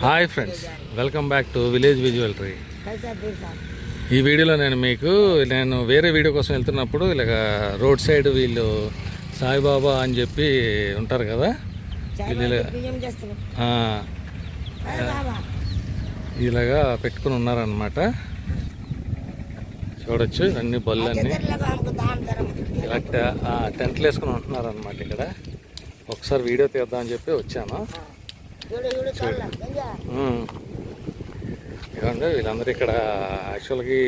Hi friends welcome back to village విజువలరీ ఈ వీడియోలో నేను మీకు నేను వేరే వీడియో కోసం వెళ్తున్నప్పుడు ఇలాగ రోడ్ సైడ్ వీళ్ళు సాయిబాబా అని చెప్పి ఉంటారు కదా? వీళ్ళు ఇలాగా పెట్టుకుని ఉన్నారనమాట చూడొచ్చు అన్ని బళ్ళన్నీ. ఇలా టెంట్లు వేసుకుని ఉంటున్నారనమాట ఇక్కడ. ఒకసారి వీడియో తీద్దామని చెప్పి వచ్చాను. ఇదిగోండి వీళ్ళందరూ ఇక్కడ యాక్చువల్గా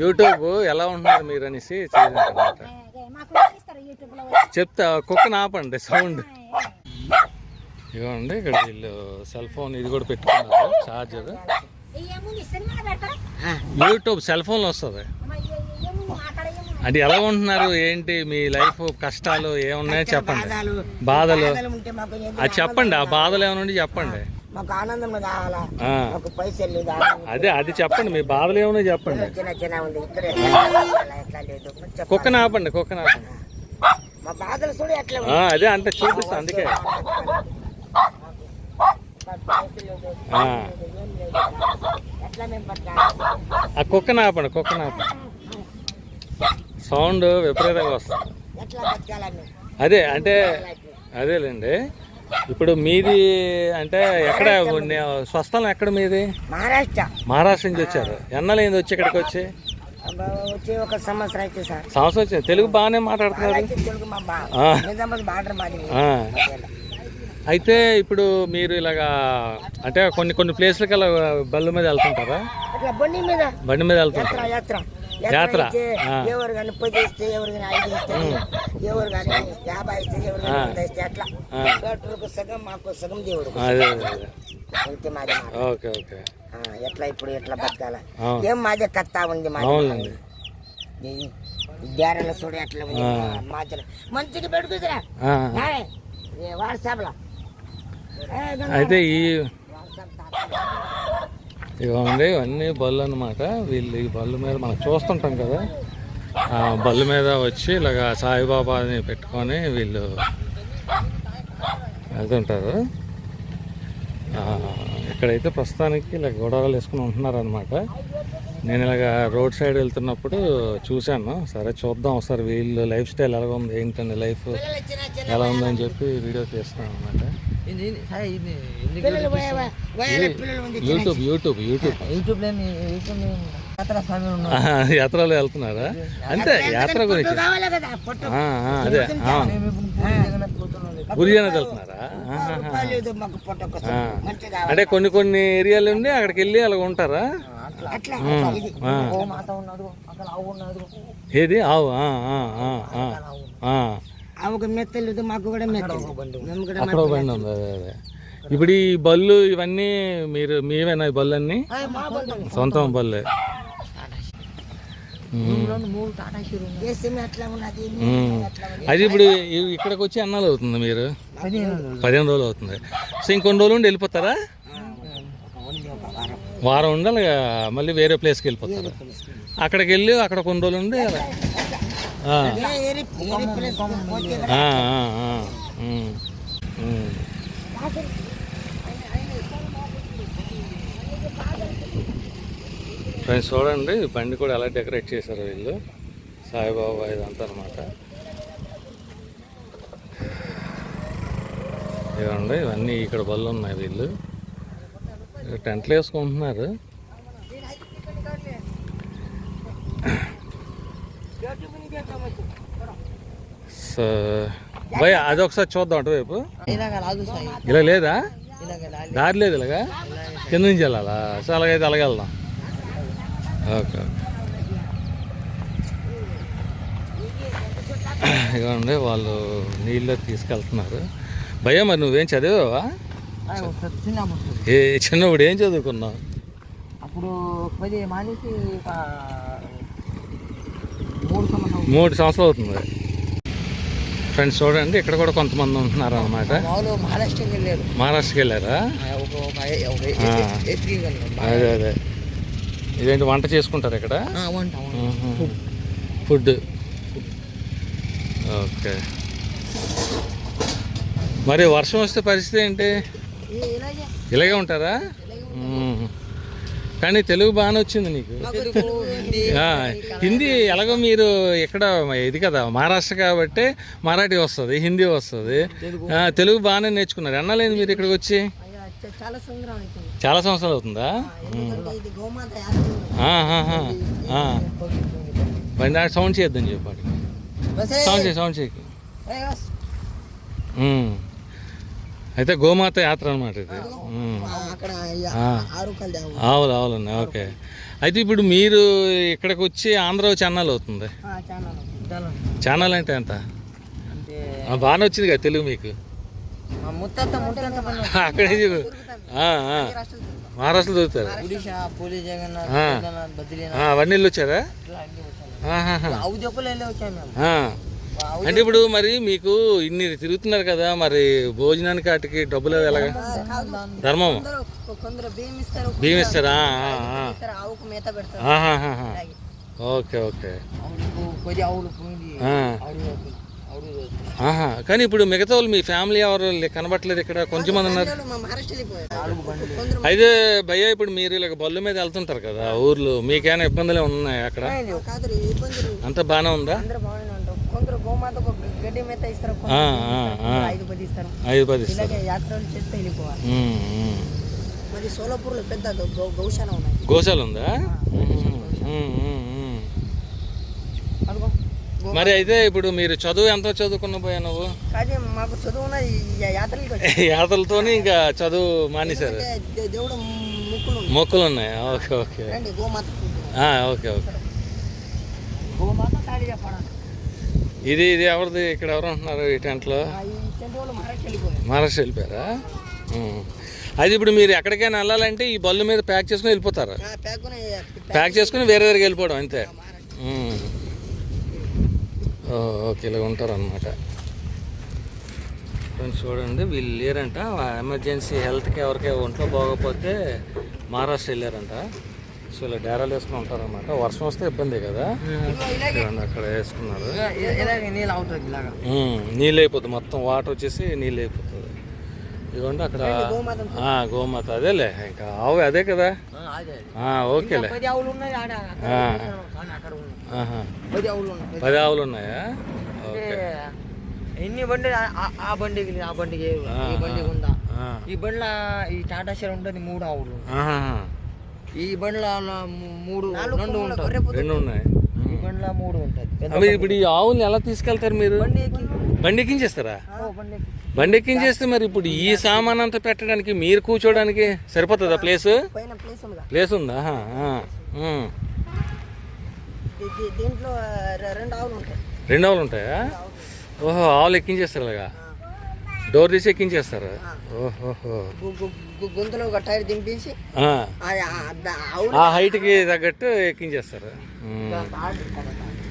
యూట్యూబ్ ఎలా ఉంటున్నారు మీరు అనేసి లో చెప్తా కుక్కను ఆపండి సౌండ్. ఇదిగోండి ఇక్కడ వీళ్ళు సెల్ ఫోన్ ఇది కూడా పెట్టుకున్నారు ఛార్జర్. పెడతారా? యూట్యూబ్ సెల్ ఫోన్లో వస్తుంది. అది ఎలా ఉంటున్నారు? ఏంటి మీ లైఫ్ కష్టాలు ఏమున్నాయో చెప్పండి. బాధలు. అది చెప్పండి ఆ బాధలు ఏమైనా ఉంటే చెప్పండి. మాకు ఆనందం కావాలా? మాకు పైసలు. అదే అది చెప్పండి మీ బాధలు ఏమైనా చెప్పండి. చిన్న చిన్న ఉంది ఇక్కడే. అలా ఎట్లా లేదు. చెప్పాలి. కుక్కను ఆపండి కుక్కను ఆపండి. మా బాధలు చూడు ఎట్లా ఆ, అదే అంటే చూపిస్తా అందుకే. ఆ, కుక్కను ఆపండి కుక్కను ఆపండి. సౌండ్ విపరీతంగా వస్తుంది. అదే అంటే అదేలేండి. ఇప్పుడు మీది అంటే ఎక్కడ స్వస్థలం ఎక్కడ మీది? మహారాష్ట్ర. మహారాష్ట్ర నుంచి వచ్చారు. ఎన్నలేంది వచ్చి ఇక్కడికి వచ్చి? వచ్చి ఒక సంవత్సరం అయితే సార్. సంవత్సరం వచ్చింది తెలుగు బాగానే మాట్లాడుతున్నారు. అయితే ఇప్పుడు మీరు ఇలాగా అంటే కొన్ని కొన్ని ప్లేస్లకి అలా బళ్ళ మీద వెళ్తుంటారా? బండి మీద. బండి మీద వెళ్తుంటారా? ఆ. ఎవరు కానీ పది ఇస్తే ఎవరు కానీ ఐదు ఇస్తే ఎవరు కానీ యాభై ఇస్తే ఎవరు కానీ వంద ఇస్తే అట్లా. డాక్టర్కు సగం మాకు సగం దేవుడు. అంతే మాది. Okay okay. ఎట్లా ఇప్పుడు ఎట్లా బతకాల. ఏం మాదే కత్తా ఉంది మాది. బేరల చూడు ఎట్లా ఉంది? మాచల మంచిగా పెట్టుకురా ఆ, వాట్సాప్లో ఏ, గంగా. అయితే ఈ. ఇవ్వండి ఇవన్నీ బళ్ళు అనమాట వీళ్ళు ఈ బళ్ళు మీద మనం చూస్తుంటాం కదా. బళ్ళు మీద వచ్చి ఇలాగ సాయిబాబాని పెట్టుకొని వీళ్ళు వెళ్తుంటారు. ఇక్కడైతే ప్రస్తుతానికి ఇలా గొడవలు వేసుకుని ఉంటున్నారనమాట నేను ఇలాగ రోడ్ సైడ్ వెళ్తున్నప్పుడు చూశాను. సరే చూద్దాం ఒకసారి వీళ్ళు లైఫ్ స్టైల్ ఎలా ఉంది ఏంటండి లైఫ్? ఎలా ఉందని చెప్పి వీడియో తీస్తున్నాను అనమాట యూట్యూబ్ యూట్యూబ్ యూట్యూబ్. యాత్రలో వెళ్తున్నారా అంతే యాత్ర గురించి. అదే జగన్నాథ్ వెళ్తున్నారా? అంటే కొన్ని కొన్ని ఏరియాలు ఉండి అక్కడికి వెళ్ళి అలా ఉంటారా? ఏది? ఆవు. ఆవుకు మెత్త లేదు మాకు కూడా మెత్త అక్కడ బండి ఉంది అదే అదే. ఇప్పుడు ఈ బళ్ళు ఇవన్నీ మీరు మీవేనా ఈ బళ్ళు అన్నీ. సొంతం. బళ్ళే. అది ఇప్పుడు ఇక్కడికి వచ్చి అన్నాలు అవుతుంది మీరు? పదిహేను రోజులు. అవుతుంది. సో ఇంకొన్ని రోజులు ఉండి వెళ్ళిపోతారా? వారం ఉండాలి మళ్ళీ వేరే ప్లేస్కి వెళ్ళిపోతారు? అక్కడికి వెళ్ళి అక్కడ కొన్ని రోజులు ఉండి ఆ, ఏ ఏరి ఏరి ప్లేస్ పోతే ఆ, ఆ, ఆ, ఉమ్, ఉమ్. ఫ్రెండ్స్ చూడండి బండి కూడా ఎలా డెకరేట్ చేశారు వీళ్ళు. సాయిబాబా ఇదంతా అనమాట ఇవ్వండి ఇవన్నీ ఇక్కడ బళ్ళు ఉన్నాయి వీళ్ళు. టెంట్లు వేసుకుంటున్నారు. సో భయ అది ఒకసారి చూద్దాం అటువైపు సాయి. ఇలా లేదా? దారి లేదు ఇలాగా? కింద నుంచి వెళ్ళాలా? సో అలాగైతే అలాగే వెళ్దాం ఓకే ఇదిగోండి వాళ్ళు నీళ్ళు తీసుకెళ్తున్నారు. భయ్య మరి నువ్వేం చదివావా? చిన్నప్పుడు ఏ చిన్నప్పుడు ఏం చదువుకున్నావు? అప్పుడు మానేసి మూడు సంవత్సరం మూడు సంవత్సరాలు అవుతుంది. ఫ్రెండ్స్ చూడండి ఇక్కడ కూడా కొంతమంది ఉంటున్నారు అనమాట మహారాష్ట్రకి వెళ్ళారు. అదే అదే. ఇదేంటి వంట చేసుకుంటారు ఇక్కడ? వంట. ఫుడ్. ఓకే. మరి వర్షం వస్తే పరిస్థితి ఏంటి? ఇలాగే. ఉంటారా. కానీ తెలుగు బాగానే వచ్చింది నీకు. హిందీ. ఎలాగో మీరు ఇక్కడ ఇది కదా మహారాష్ట్ర కాబట్టి మరాఠీ వస్తుంది హిందీ వస్తుంది. తెలుగు. బాగానే నేర్చుకున్నారు. ఎన్నాలేదు మీరు ఇక్కడికి వచ్చి? చాలా చాలా సంవత్సరాలు అవుతుందా. మరి నాకు సౌండ్ చేయొద్దని చెప్పాడు. సౌండ్ చేయి సౌండ్ చేయకి. అయితే గోమాత యాత్ర అనమాట ఇది. ఆవులు ఆవులు ఓకే. అయితే ఇప్పుడు మీరు ఇక్కడికి వచ్చి ఆంధ్ర అన్నాలు అవుతుంది. ఛానల్ అంటే ఎంత? అంటే ఆ, బాగానే వచ్చింది కదా తెలుగు మీకు. మా ముత్తాత ముత్తాత పని అక్కడే మహారాష్ట్రలో చదువుతారు ఒడిశా పూరి జగన్నాథ్ ఆ. కేదార్నాథ్ బద్రీనాథ్. ఆ, అవన్నీ వచ్చారా? అంటే ఇప్పుడు మరి మీకు ఇన్ని తిరుగుతున్నారు కదా మరి భోజనానికి వాటికి డబ్బులు ఎలాగా? ధర్మం బియ్యం ఇస్తారు. అలాగే. Okay okay. కానీ ఇప్పుడు మిగతా వాళ్ళు మీ ఫ్యామిలీ ఎవరు కనబట్టలేదు ఇక్కడ కొంచెం మంది ఉన్నారు. అయితే భయ్య ఇప్పుడు మీరు ఇలా బళ్ళు మీద వెళ్తుంటారు కదా ఊర్లో మీకేమైనా ఇబ్బందులు ఉన్నాయి అక్కడ? అంత బాగానే ఉందా. ఐదు పది ఇస్తారు. ఐదు మరి అయితే ఇప్పుడు మీరు చదువు ఎంత చదువుకున్న పోయా నువ్వు? కానీ మాకు యాతలతోని ఇంకా చదువు మానేశారు. దేవుడు ముక్కులు ఉన్నాయి. Okay okay. Okay okay. ఇది ఇది ఎవరిది? ఇక్కడ ఎవరు ఉంటున్నారు ఈ టెంట్లో? మహారాష్ట్ర వెళ్ళిపోయారు. అది ఇప్పుడు మీరు ఎక్కడికైనా వెళ్ళాలంటే ఈ బళ్ళు మీద ప్యాక్ చేసుకుని వెళ్ళిపోతారు? ప్యాక్ చేసుకుని వేరే దగ్గరికి వెళ్ళిపోవడం అంతే. ఓకే ఇలా ఉంటారు అనమాట ఫ్రెండ్స్ చూడండి వీళ్ళు లేరంట. ఎమర్జెన్సీ హెల్త్కి ఎవరికి ఒంట్లో బాగోకపోతే మహారాష్ట్ర వెళ్ళారంట. సో ఇలా డేరాలు వేసుకుని ఉంటారన్నమాట. వర్షం వస్తే ఇబ్బంది కదా? చూడండి అక్కడ వేసుకున్నారు. నీళ్ళు అయిపోతుంది మొత్తం వాటర్ వచ్చేసి నీళ్ళు అయిపోతుంది ఇదిగోండి అక్కడ గోమాత ఆ, గోమాత. అదేలే ఇంకా ఆవు అదే కదా? అదే ఆ, ఓకేలే. పది ఆవులు ఉన్నాయి. పది ఆవులు ఉన్నాయి. పది ఆవులు ఉన్నాయా? అంటే ఓకే. ఎన్ని బండి ఆ- బండికి ఆ బండికి ఈ బండికి ఉందా. ఈ బండ్ల ఈ టాటా షేర్ ఉంటుంది మూడు ఆవులు. ఈ బండ్ల మూడు రెండు ఉంటాయి. రెండు ఉన్నాయి. ఈ బండ్ల మూడు ఉంటుంది ఇప్పుడు ఈ ఆవుల్ని ఎలా తీసుకెళ్తారు మీరు? బండి ఎక్కి. బండి ఎక్కించేస్తారా? ఓ, బండి ఎక్కి. బండి ఎక్కించేస్తే మరి ఇప్పుడు ఈ సామాన్ అంతా పెట్టడానికి మీరు కూర్చోడానికి సరిపోతుందా ప్లేస్? పైన ప్లేస్ ఉందా ప్లేస్ ఉందా ఆహా, ఆ. ఉమ్. దీ- దీ- దీంట్లో రెండు ఆవులు ఉంటాయి. రెండు ఆవులు ఉంటాయా? ఓహో ఆవులు ఎక్కించేస్తారు అలాగా డోర్ తీసి ఎక్కించేస్తారు? ఓహోహో. గొంతులో ఒక టైర్ దింపేసి ఆ. హైట్కి తగ్గట్టు ఎక్కించేస్తారు.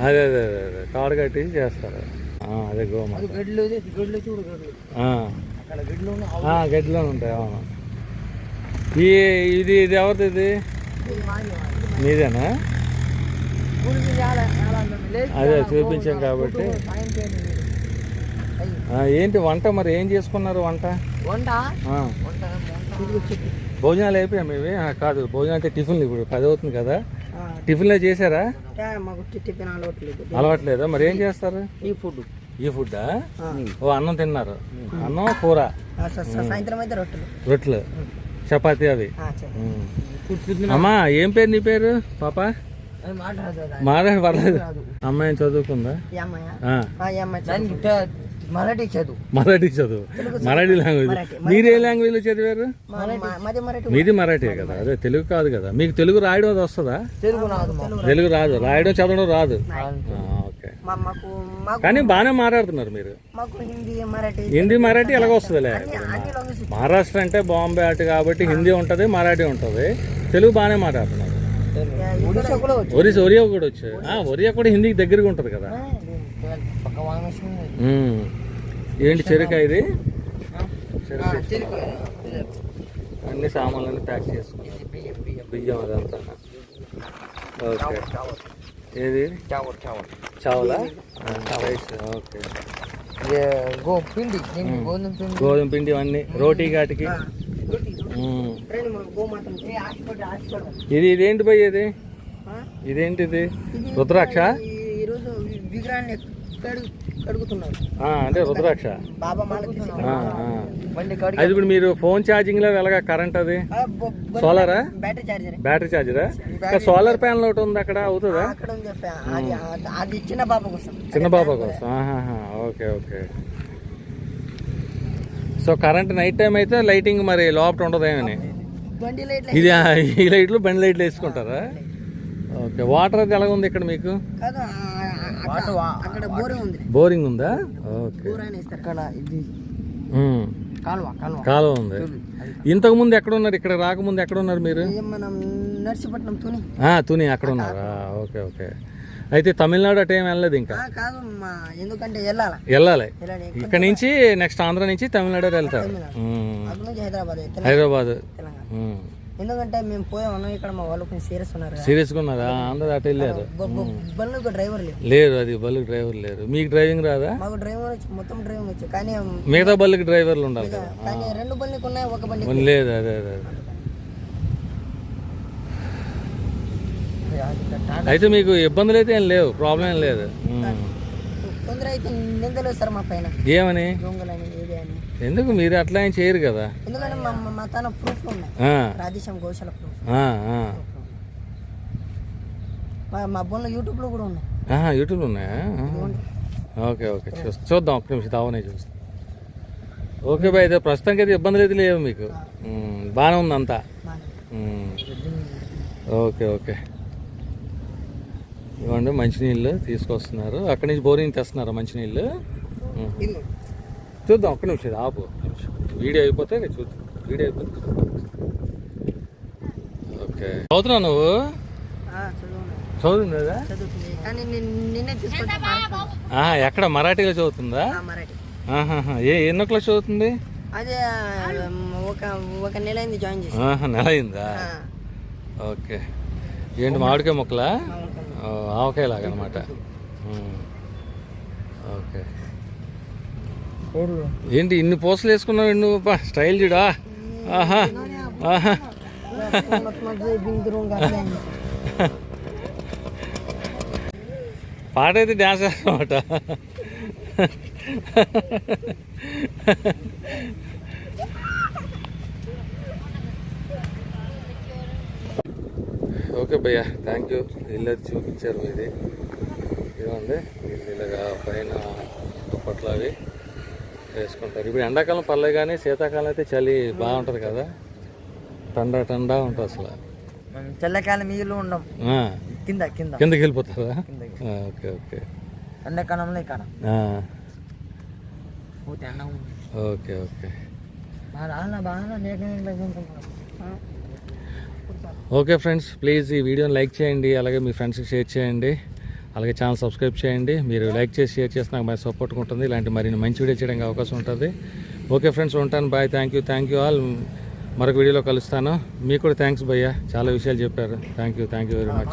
అదే అదే అదే అదే. తాడు కట్టి చేస్తారు. అదే అది గడ్లు గడ్లు చూడు గడ్లు గడ్లు ఉంటాయి అవును. ఈ ఇది ఇది ఎవరిది ఇది? ఇది మాది, మాది. మీదేనా? అందం. చూపించాం. కాబట్టి. ఏంటి వంట మరి? ఏం చేసుకున్నారు వంట? భోజనాలు అయిపోయా మేవి? కాదు భోజనం అంటే టిఫిన్లు ఇప్పుడు పది అవుతుంది కదా. టిఫిన్లే చేశారా? అలవట్లేదు. అలవాట్లేదా? మరి ఏం చేస్తారు? ఈ ఫుడ్. ఈ ఫుడ్డా? ఓ అన్నం తిన్నారు. అన్నం కూర? సాయంత్రం అయితే రొట్టెలు. రొట్టెలు. చపాతీ అవి. అమ్మా ఏం పేరు నీ పేరు? పాప? మాదే పర్లేదు అమ్మాయి? చదువుకుందా. మరాఠీ చదువు. మరాఠీ చదువు. మరాఠీ లాంగ్వేజ్. మీరు ఏ లాంగ్వేజ్ చదివారు? మా- మా- మాది మరాఠీ కదా. అదే తెలుగు కాదు కదా. మీకు తెలుగు రాయడం అది వస్తుందా? తెలుగు రాదు మాకు. తెలుగు రాదు. రాయడం చదవడం రాదు. ఆ, ఓకే. మా- మాకు మాకు కానీ బాగానే మాట్లాడుతున్నారు మీరు. మాకు హిందీ మరాఠీ హిందీ మరాఠీ ఎలాగ వస్తుందిలే. మహారాష్ట్ర అంటే బాంబే అటు కాబట్టి హిందీ ఉంటుంది మరాఠీ ఉంటుంది. తెలుగు బాగానే మాట్లాడుతున్నారు. ఒరిస్ ఒరియా కూడా వచ్చు ఆ, ఒరియా కూడా హిందీకి దగ్గరగా ఉంటుంది కదా. ఏంటి చెరుక ఇది. అన్ని సామాన్లన్నీ ప్యాక్ చేసుకున్నాం. ఇది బియ్యం, అదంతా. ఓకే. ఏది? చావల్, ఓకే. గో పిండి దీనికి గోధుమ పిండి. గోధుమ పిండి ఇవన్నీ. రోటీ ఘాటికి. ఇది ఇదేంటి భయ్ ఇది? ఇదేంటిది? రుద్రాక్ష? అంటే రుద్రాక్ష. అది ఇప్పుడు మీరు ఫోన్ ఛార్జింగ్లో వెళ్ళగా కరెంట్ అది? సోలారా? బ్యాటరీ ఛార్జరా. సోలార్ ప్యానల్ ఒకటి ఉంది అక్కడ అవుతుందా? చిన్న బాబా కోసం. చిన్న బాబా కోసం. ఆహాహా, okay okay. So current night time అయితే లైటింగ్ మరి లోపల ఉండదేమని. ఇది ఈ లైట్లు బండి లైట్లు వేసుకుంటారా? ఓకే వాటర్ అది ఎలా ఉంది ఇక్కడ మీకు? బోరింగ్ ఉంది. బోరింగ్ ఉందా? ఓకే. కాలువ ఉంది. ఇంతకు ముందు ఎక్కడ ఉన్నారు? ఇక్కడ రాకముందు ఎక్కడ ఉన్నారు మీరు? ఇది మనం నర్సీపట్నం తుని. ఆ, తుని అక్కడ. ఉన్నారా? Okay okay. అయితే తమిళనాడు అటు ఏం వెళ్ళలేదు ఇంకా? కాదు ఎందుకంటే వెళ్ళాల? వెళ్ళాలి. ఇక్కడ నుంచి నెక్స్ట్ ఆంధ్ర నుంచి తమిళనాడు వెళ్తారు. హైదరాబాద్. ఎందుకంటే మేము పోయాము ఇక్కడ మా వాళ్ళు కొంచెం సీరియస్ ఉన్నారు సీరియస్గా ఉన్నారా? ఆంధ్ర అటు వెళ్ళారు. బ- బ- బండ్లకు డ్రైవర్ లేదు లేరు. అది బల్లుకి డ్రైవర్ లేరు. మీకు డ్రైవింగ్ రాదా? మాకు డ్రైవర్ మొత్తం డ్రైవింగ్ వచ్చు కానీ మిగతా బల్లుకి డ్రైవర్లు ఉండాలి కదా. కానీ రెండు బండ్లకు ఉన్నాయి ఒక మరి లేదు అదే అదే అదే. అయితే మీకు ఇబ్బందులు అయితే ఏం లేవు ప్రాబ్లం ఏం లేదు. తొందర అయితే నిందలు వేస్తారు మా పైన. ఏమని? దొంగలని ఏది అని. ఎందుకు? మీరు అట్లా ఏం చేయరు కదా. ఎందుకంటే మా మా- తన ప్రూఫ్ ఉన్నాయి ఆ, రాధేశం గోశాల ప్రూఫ్ ఆ, ఆ. మా మా యూట్యూబ్లో కూడా ఉన్నాయి ఆహా, యూట్యూబ్ ఉన్నాయా? ఆహా. Okay okay. చూస్తా చూద్దాం ఒక్క నిమిషం దావనే చూస్తాం. ఓకే బాయ్ అయితే ప్రస్తుతానికి అయితే ఇబ్బందులు అయితే లేవు మీకు. ఉమ్, బాగానే ఉంది అంతా. బాగానే. ఉమ్. Okay okay. ఇవ్వండి మంచినీళ్ళు తీసుకొస్తున్నారు. అక్కడి నుంచి బోరింగ్ తెస్తున్నారు మంచినీళ్ళు. చూద్దాం ఒక్క నిమిషం ఆపు. వీడియో అయిపోతే నేను చూద్దాం. వీడియో అయిపోతే ఓకే. చదువుతున్నావు నువ్వు. చదువుతుంది ఎక్కడ? మరాఠీలో చదువుతుందా? ఆ, మరాఠీ. ఆహాహా. ఏ ఎన్నో క్లాస్ చదువుతుంది? అదే ఒక ఒక నెల అయింది జాయిన్ చేసి. నెల అయిందా? ఆ, ఓకే. ఏంటి మామిడికాయ మొక్కలా? మామిడికాయ. ఆవకాయ లాగా అనమాట ఓకే. ఏంటి ఇన్ని పూసలు వేసుకున్నావు నువ్వు? స్టైల్ చూడా ఆహా. ఆహా. అట్లే అయింది. పాట అయితే డ్యాన్స్ అనమాట ఓకే భయ్య థ్యాంక్ యూ ఇల్లు అది చూపించారు ఇది ఇదిగోండి ఇది ఇలాగా పైన దుప్పట్లు అవి వేసుకుంటారు. ఇప్పుడు ఎండాకాలం పర్లేదు కానీ శీతాకాలం అయితే చలి బాగుంటుంది కదా. టండా టండా ఉంటుంది అసలు. మనం చల్లకాలం మీలో ఉండం. కింద కింద. కిందకి వెళ్ళిపోతారా? Okay okay. ఎండాకాలంలో ఇక్కడ ఓకే ఓకే. బాగా బాగా ఓకే ఫ్రెండ్స్ ప్లీజ్ ఈ వీడియోని లైక్ చేయండి అలాగే మీ ఫ్రెండ్స్కి షేర్ చేయండి అలాగే ఛానల్ సబ్స్క్రైబ్ చేయండి మీరు లైక్ చేసి షేర్ చేస్తే నాకు మరి సపోర్ట్గా ఉంటుంది ఇలాంటి మరిన్ని మంచి వీడియో చేయడానికి అవకాశం ఉంటుంది. ఓకే ఫ్రెండ్స్ ఉంటాను bye thank you thank you all మరొక వీడియోలో కలుస్తాను. మీకు కూడా థ్యాంక్స్ భయ్యా. చాలా విషయాలు చెప్పారు. Thank you thank you very much